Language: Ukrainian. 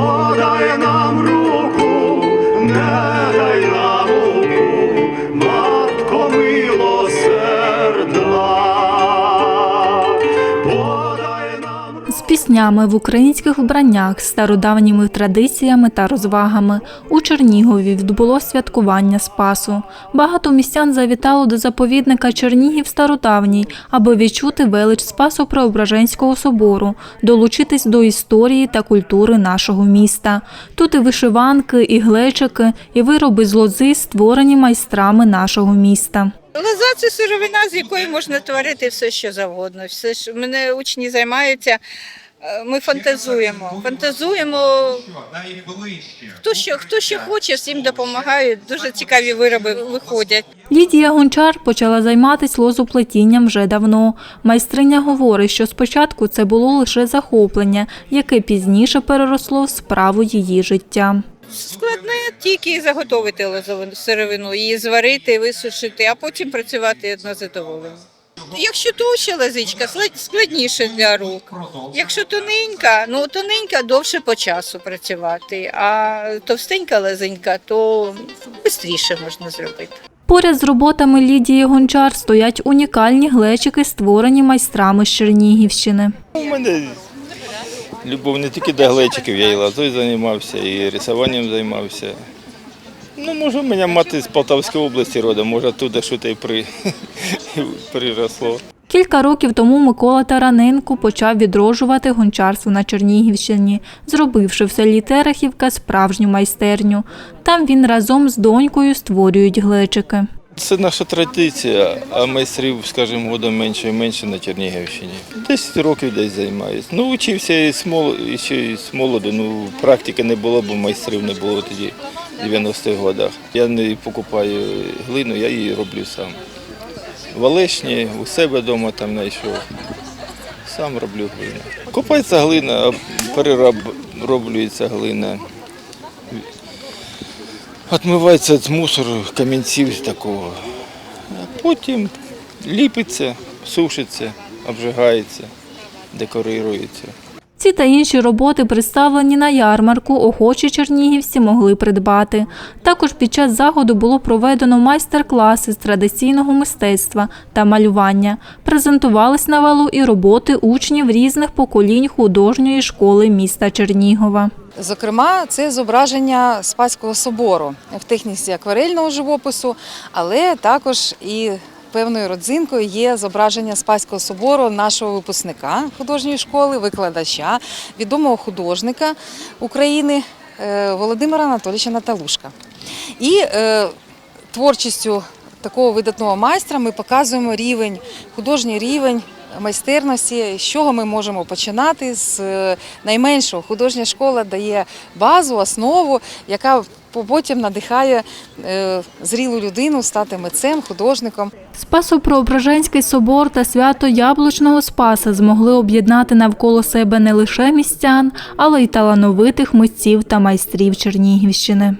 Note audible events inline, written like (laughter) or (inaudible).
Lord, I днями в українських вбраннях з стародавніми традиціями та розвагами у Чернігові відбулось святкування Спасу. Багато містян завітало до заповідника Чернігів Стародавній, аби відчути велич Спасу Преображенського собору, долучитись до історії та культури нашого міста. Тут і вишиванки, і глечики, і вироби з лози, створені майстрами нашого міста. Лоза це сировина, з якої можна творити все, що завгодно. Все ж мене учні займаються. Е, Ми фантазуємо. Фантазуємо. Хто що, хто що хоче, всім допомагають. Дуже цікаві вироби виходять. Лідія Гончар почала займатися лозоплетінням вже давно. Майстриня говорить, що спочатку це було лише захоплення, яке пізніше переросло в справу її життя. Складне тільки заготовити лозову сировину, її зварити, висушити, а потім працювати одно задоволення. Якщо товща лозичка, складніше для рук. Якщо тоненька, ну тоненька довше по часу працювати, а товстенька лозенька, то швидше можна зробити. Поряд з роботами Лідії Гончар стоять унікальні глечики, створені майстрами з Чернігівщини. У мене любов не тільки до глечиків, я і лазою займався, і рисуванням займався. Ну, може, мене мати з Полтавської області родом, може, туди щось і при... (laughs) приросло. Кілька років тому Микола Тараненко почав відроджувати гончарство на Чернігівщині, зробивши в селі Терехівка справжню майстерню. Там він разом з донькою створюють глечики. Це наша традиція, а майстрів, скажімо, годом менше і менше на Чернігівщині. Десять років десь займаюся. Ну, вчився і з молоду, ну, практики не було, бо майстрів не було тоді, 90-х годах. Я не покупаю глину, я її роблю сам. В Олешні, у себе вдома там знайшов. Сам роблю глину. Купається глина, перероблюється глина. Отмивається з мусору, камінців такого. А потім ліпиться, сушиться, обжигається, декорується. Ці та інші роботи представлені на ярмарку, охочі чернігівці могли придбати. Також під час заходу було проведено майстер-класи з традиційного мистецтва та малювання. Презентувались на валу і роботи учнів різних поколінь художньої школи міста Чернігова. Зокрема, це зображення Спаського собору в техніці акварельного живопису, але також і певною родзинкою є зображення Спаського собору нашого випускника художньої школи, викладача, відомого художника України е, Володимира Анатолійовича Наталушка. І е, творчістю такого видатного майстра ми показуємо рівень, художній рівень майстерності, з чого ми можемо починати з е, найменшого. Художня школа дає базу, основу, яка потім надихає е, зрілу людину стати митцем, художником. Спасо-Преображенський собор та свято Яблучного Спаса змогли об'єднати навколо себе не лише містян, але й талановитих митців та майстрів Чернігівщини.